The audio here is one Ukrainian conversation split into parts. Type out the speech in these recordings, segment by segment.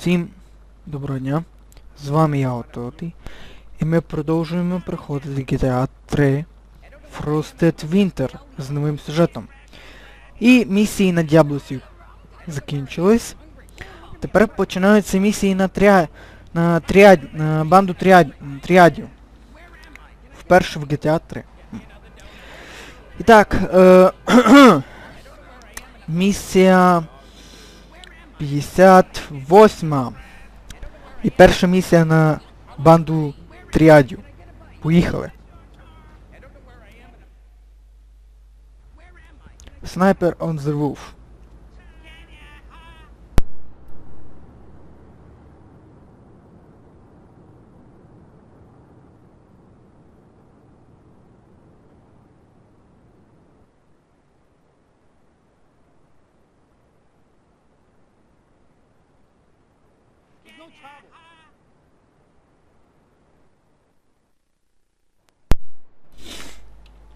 Всім доброго дня. З вами я Ототи. І ми продовжуємо проходити GTA 3 Frosted Winter з новим сюжетом. І місії на Діаблосів закінчились. Тепер починаються місії на тря... на тріад... на банду тріад... тріадів. Вперше в GTA 3. І так, е... місія 58. І перша місія на банду тріадю. Поїхали. Sniper on the roof.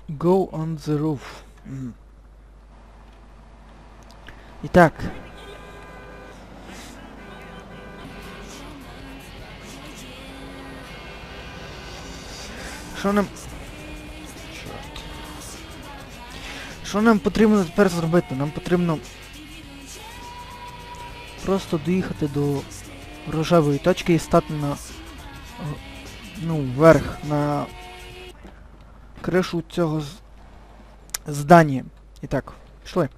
Go on the roof. Мгм. Итак. Що нам... Що нам потрібно тепер зробити? Нам потрібно просто доїхати до рожевої точки і стати на... Ну, вверх, на кришу цього здання. І так, пішли.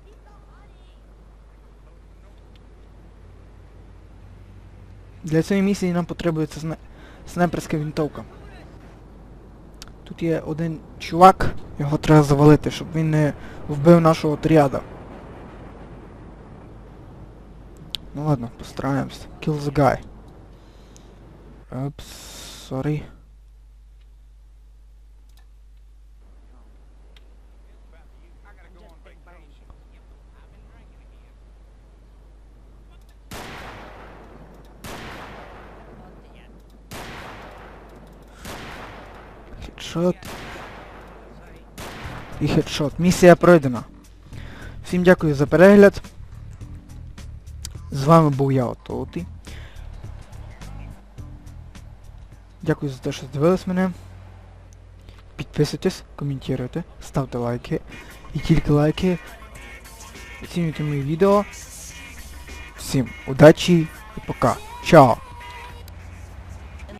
Для цієї місії нам потребується сна... снайперська вінтовка. Тут є один чувак, його треба завалити, щоб він не вбив нашого отряда. Ну ладно, постараємось. Kill the guy. Опс, sorry. Хедшот. І хедшот. Місія пройдена. Всім дякую за перегляд. З вами був я Ототи. Дякую за те, що дивились мене. Підписуйтесь, коментуйте, ставте лайки. І тільки лайки. Оцінюйте мої відео. Всім удачі і пока. Чао!